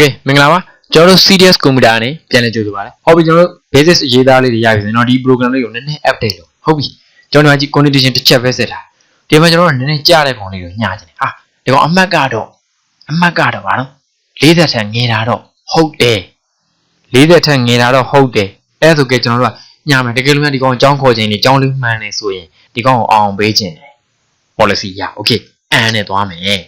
Okay မင်္ဂလာပါကျွန်တော်တို့ CDS computer နဲ့ပြန်လည်ကြိုဆိုပါရစေဟုတ်ပြီကျွန်တော်တို့ basis အရေးသားလေးတွေရပြီဆိုရင်တော့ဒီ program လေးကိုနည်းနည်း update လုပ်ဟုတ်ပြီကျွန်တော်ဒီ condition တစ်ချက်ပဲဆက်ထားဒီမှာကျွန်တော်တို့နည်းနည်းကြားတဲ့ပုံလေးကိုညှာချင်တယ်ဟာဒီကောင်အမှတ်ကတော့အမှတ်ကတော့ဗာနော်40ထက်ငယ်တာတော့ဟုတ်တယ်40ထက်ငယ်တာတော့ဟုတ်တယ်အဲ့ဒါဆိုကြကျွန်တော်တို့ကညမယ်တကယ်လို့များဒီကောင်အကြောင်းခေါ်ခြင်းလေးအကြောင်းလေးမှန်နေဆိုရင်ဒီကောင်ကိုအောင်ပေးခြင်းတယ် policy ရ okay အန်နဲ့သွားမယ်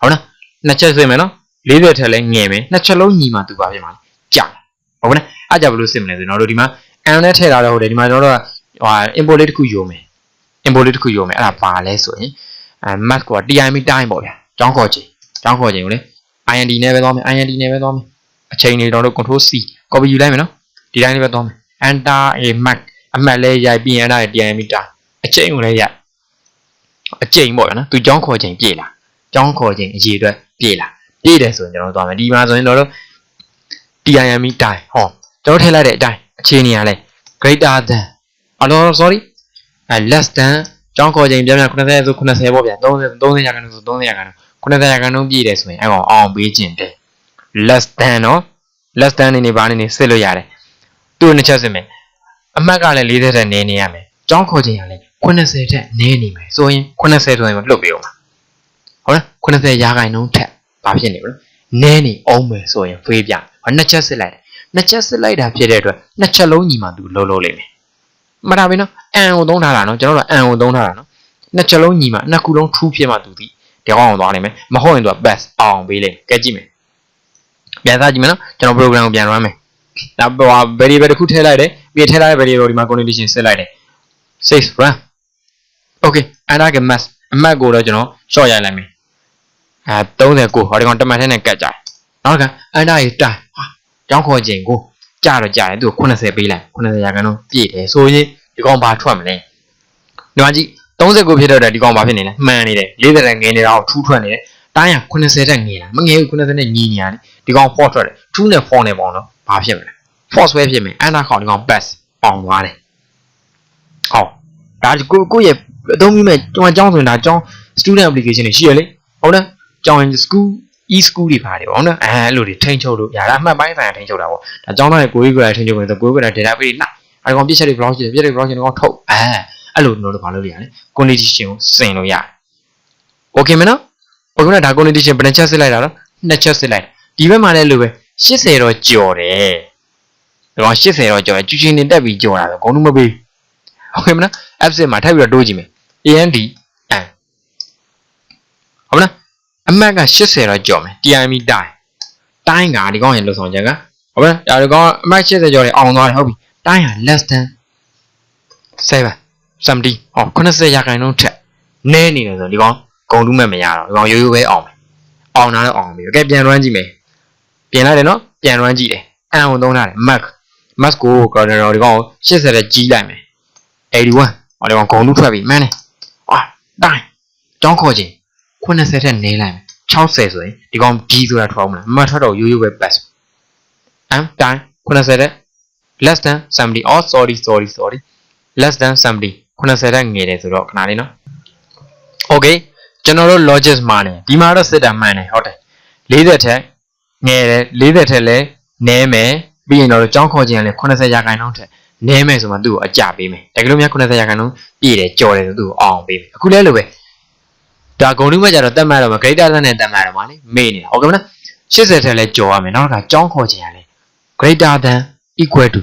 ဟုတ်နော်နှစ်ချက်ဆွေးမယ်နော် 40ထက်လည်းငယ်မယ်နှစ်ချက်လုံးညီမှသူပါဖြစ်မှာလေကြာဟုတ်ကဲ့အားကြဘလို့စစ်မလဲဆိုတော့တို့ဒီမှာ n နဲ့ထည့်ထားတော့ဟုတ်တယ်ဒီမှာကျွန်တော်တို့ကဟို import လေးတစ်ခုယူမယ် import လေးတစ်ခုယူမယ်အဲ့ဒါပါလဲဆိုရင်အဲ math က TIM time ပေါ့ဗျာကျောင်းခေါ်ချိန်ကျောင်းခေါ်ချိန်ကိုလေ IND နဲ့ပဲသွားမယ် IND နဲ့ပဲသွားမယ်အချိန်တွေတော့ control C copy ယူလိုက်မယ်နော်ဒီတိုင်းလေးပဲသွားမယ် enter a mac အမှတ်လဲရိုက်ပြီးရင်အဲ့ဒါ TIM time အချိန်ကိုလည်းရိုက်အချိန်ပေါ့ဗျာနော်သူကျောင်းခေါ်ချိန်ပြည့်လားကျောင်းခေါ်ချိန်အရေးအတွက်ပြည့်လား ပြည့်တယ်ဆိုရင်ကျွန်တော်တို့သွားမယ်ဒီမှာဆိုရင်တော့ TIM time ဟောကျွန်တော်ထည့်လိုက်တဲ့အတိုင်းအခြေအနေကလည်း greater than အော် no sorry အဲ less than ကျောင်းခေါ်ချိန်ပြန်ပြန်90ဆို90ပေါ့ဗျာ30 30ရာခိုင်နှုန်းဆို30ရာခိုင်နှုန်း90ရာခိုင်နှုန်းပြည့်တယ်ဆိုရင်အဲ့ကောင်အောင်ပေးခြင်းတယ် less than နော် less than နေနေပါနေနေစစ်လို့ရတယ်သူ့နှစ်ချက်စစ်မယ်အမှတ်ကလည်း40ထက်နည်းနေရမယ်ကျောင်းခေါ်ချိန်ကလည်း80ထက်နည်းနေမယ်ဆိုရင်80ဆိုရင်မလွတ်ပေးအောင်ပါဟုတ်လား80ရာခိုင်နှုန်းထက် ဘာဖြစ်နေမလဲနည်းနေအောင်မယ်ဆိုရင်ဖေးပြဟောနှစ်ချက်စစ်လိုက်တယ်နှစ်ချက်စစ်လိုက်တာဖြစ်တဲ့အတွက်နှစ်ချက်လုံးညီမှသူလုံးလုံးလိမ့်မယ်မှတ်ထားပြီနော်အန်ကိုသုံးထားတာနော်ကျွန်တော်တို့အန်ကိုသုံးထားတာနော်နှစ်ချက်လုံးညီမှနှစ်ခုလုံး true ဖြစ်မှသူဒီဒီကောင်အောင်သွားနိုင်မယ်မဟုတ်ရင်သူက best အောင်ပေးလိမ့်မယ်ကဲကြည့်မယ်ပြန်စားကြည့်မယ်နော်ကျွန်တော် program ကိုပြန် run မယ်ဒါဟို variable တစ်ခုထည့်လိုက်တယ်ပြီးထည့်လိုက်တဲ့ variable ဒီမှာ condition ဆက်လိုက်တယ် save run okay အဲ့ဒါက mass အမှတ်ကိုတော့ကျွန်တော် short ရိုက်လိုက်မယ် အဲ39ဟောဒီကောင်တမန်ထဲနဲ့ကတ်ကြတယ်နောက်ကအဲ့ဒါကြီးတိုင်ဟာကျောင်းခေါ်ချိန်ကိုကြာတော့ကြာတယ်သူက80ပေးလိုက်80ရာခိုင်နှုန်းပြည့်တယ်ဆိုရင်ဒီကောင်ဘာထွက်မလဲဒီမှာကြည့်39ဖြစ်တော့ဒီကောင်ဘာဖြစ်နေလဲမှန်နေတယ်40တက်ငယ်နေတာကိုထူးထွက်နေတယ်တိုင်းက80တက်ငယ်တာမငယ်ဘူး80နဲ့ညီညာလေဒီကောင် force ထွက်တယ်ထူးနဲ့ force နဲ့ပေါ့နော်ဘာဖြစ်မလဲ force ပဲဖြစ်မယ်အဲ့ဒါခေါင်ဒီကောင် pass အောင်သွားတယ်ဟောဒါကိုကိုရဲ့အသုံးပြုမဲ့ကျွန်တော်အကြောင်းဆိုရင်ဒါအကြောင်း student application တွေရှိရလေဟုတ်တယ် ကျောင်းရင် school e school တွေပါတယ်ပေါ့နော်အဲအဲ့လိုတွေထိန်းချုပ်လို့ရတာအမှတ်ပိုင်းဆိုင်ရာထိန်းချုပ်တာပေါ့ဒါကျောင်းသားရဲ့ကိုယ်ကြီးကိုယ်တိုင်ထိန်းချုပ်မယ်ဆိုကိုယ်ကြီးကိုယ်တိုင် data base နှိုက်အဲဒီကောင်ပြစ်ချက်တွေ block ရှိတယ်ပြစ်တွေ block ရှိတယ်ကောင်ထုတ်အဲအဲ့လိုကျွန်တော်တို့ဘာလုပ်လို့ရလဲ condition ကိုစင်လို့ရတယ် okay မနော် okay မနော်ဒါ condition ဘယ်နှချက်စစ်လိုက်တာတော့နှစ်ချက်စစ်လိုက်ဒီဘက်မှာလည်းလိုပဲ80တော့ကြော်တယ်ဒီကောင်80တော့ကြော်တယ်ကျူချင်းနေတက်ပြီးကြော်တာဆိုဂုံလုံးမပေး okay မနော် absent မှာထပ်ပြီးတော့တိုးကြည့်မယ် and and ဟုတ်မလား အမှတ်က80တော့ကြော်မယ် TIM တိုင်းတိုင်းကဒီကောင်ရဲ့လုံဆောင်ချက်ကဟုတ်မလားဒါဒီကောင်အမှတ်80ကျော်တယ်အောင်သွားတယ်ဟုတ်ပြီတိုင်းက less than 7 70ဟော90ရာခိုင်နှုန်းထက်နည်းနေတယ်ဆိုဒီကောင်ဂုံတူးမဲ့မရတော့ဒီကောင်ရိုးရိုးပဲအောင်မယ်အောင်တာတော့အောင်ပြီโอเคပြန် run ကြည့်မယ်ပြင်လိုက်တယ်နော်ပြန် run ကြည့်တယ်အန်ကိုသုံးထားတယ် max max ကို coordinator ဒီကောင်80တဲ့ကြီးလိုက်မယ်81ဟောဒီကောင်ဂုံတူးထွက်ပြီမှန်းတယ်အာတိုင်းကျောင်းခေါ်ခြင်း80ထက်နည်းလိုက်မယ် 60ဆိုရင်ဒီကောင် D ဆိုတာထွက်အောင်မလားမထွက်တော့ရိုးရိုးပဲ pass m time 80တဲ့ less than 70 oh sorry sorry sorry less than 70 80တဲ့ငယ်တယ်ဆိုတော့ခဏလေးနော် okay ကျွန်တော်တို့ logic မှာနေဒီမှာတော့စစ်တာမှန်တယ်ဟုတ်တယ်40ထက်ငယ်တယ်40ထက်လည်းနည်းမယ်ပြီးရင်တော့ကြောင်းခေါ်ခြင်းကလည်း80ရာခိုင်နှုန်းထက်နည်းမယ်ဆိုမှသူ့ကိုအကြပေးမယ်တကယ်လို့များ80ရာခိုင်နှုန်းပြည့်တယ်ကြော်တယ်ဆိုသူ့ကိုအောင်ပေးမယ်အခုလဲလို့ပဲ ဒါဂုံတူးမကြတော့တက်မှတ်တော့မှာ greater than နဲ့တက်မှတ်တော့မှာလေမေ့နေတာဟုတ်ကဲ့မလား80ထက်လည်းကြော်ရမယ်နောက်တစ်ခါကြောင်းခေါ်ခြင်းကလည်း greater than equal to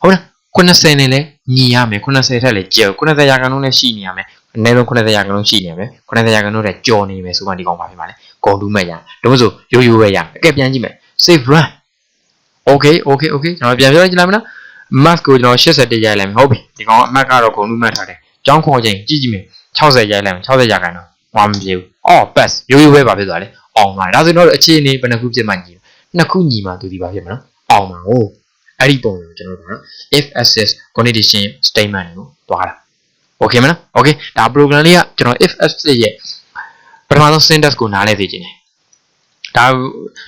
ဟုတ်လား90နဲ့လည်းညီရမယ်90ထက်လည်းကျော်90ရာခိုင်နှုန်းလည်းရှိနေရမယ်အနည်းဆုံး90ရာခိုင်နှုန်းရှိနေရမယ်90ရာခိုင်နှုန်းလည်းကျော်နေမယ်ဆိုမှဒီကောင်ပါဖြစ်ပါလေဂုံတူးမဲ့ရဒါမှမဟုတ်ရိုးရိုးပဲရအကဲပြန်ကြည့်မယ် save run okay okay okay ကျွန်တော်ပြန်ပြောကြည့်လိုက်မလား mask ကိုကျွန်တော်80တက်ရိုက်လိုက်မယ်ဟုတ်ပြီဒီကောင်အမှတ်ကတော့ဂုံတူးမှတ်ထားတယ်ကျောင်းခေါ်ချိန်ကြည့်ကြည့်မယ်60ရိုက်လိုက်မယ်60ရာခိုင်နှုန်း ဟောမပြေဘူးအော် pass ရိုးရိုးပဲပါဖြစ်သွားလေအောင်ပါဒါဆိုတော့အခြေအနေဘယ်နှခုဖြစ်မှညီနှစ်ခုညီမှသူဒီပါဖြစ်မလားအောင်ပါဟုတ်အဲ့ဒီပုံကိုကျွန်တော်တို့က if access condition statement ကိုတွားတာ okay မလား okay ဒါ program လေးကကျွန်တော် if access ရဲ့ပထမဆုံး syntax ကိုနားလည်သိခြင်းတယ်ဒါ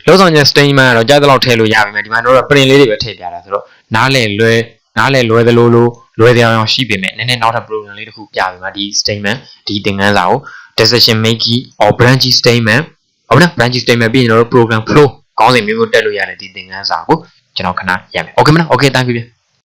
လုံးဆောင်ချက် statement ကတော့ကြားသလောက်ထည့်လို့ရပါမယ်ဒီမှာတော့ print လေးတွေပဲထည့်ပြတာဆိုတော့နားလည်လွယ်နားလည်လွယ်သလိုလိုလွယ်တယ်အောင်ရှိပေမဲ့နည်းနည်းနောက်ထပ် program လေးတစ်ခုပြပေးမှာဒီ statement ဒီသင်ခန်းစာကို decision making or branching statement ဟုတ်နော် branching statement ပြီးရင်တော့ program flow ခေါင်းစဉ်မျိုးမျိုးတက်လို့ရတယ်ဒီသင်ခန်းစာကိုကျွန်တော်ခဏရမယ် okay မလား okay thank you ဗျ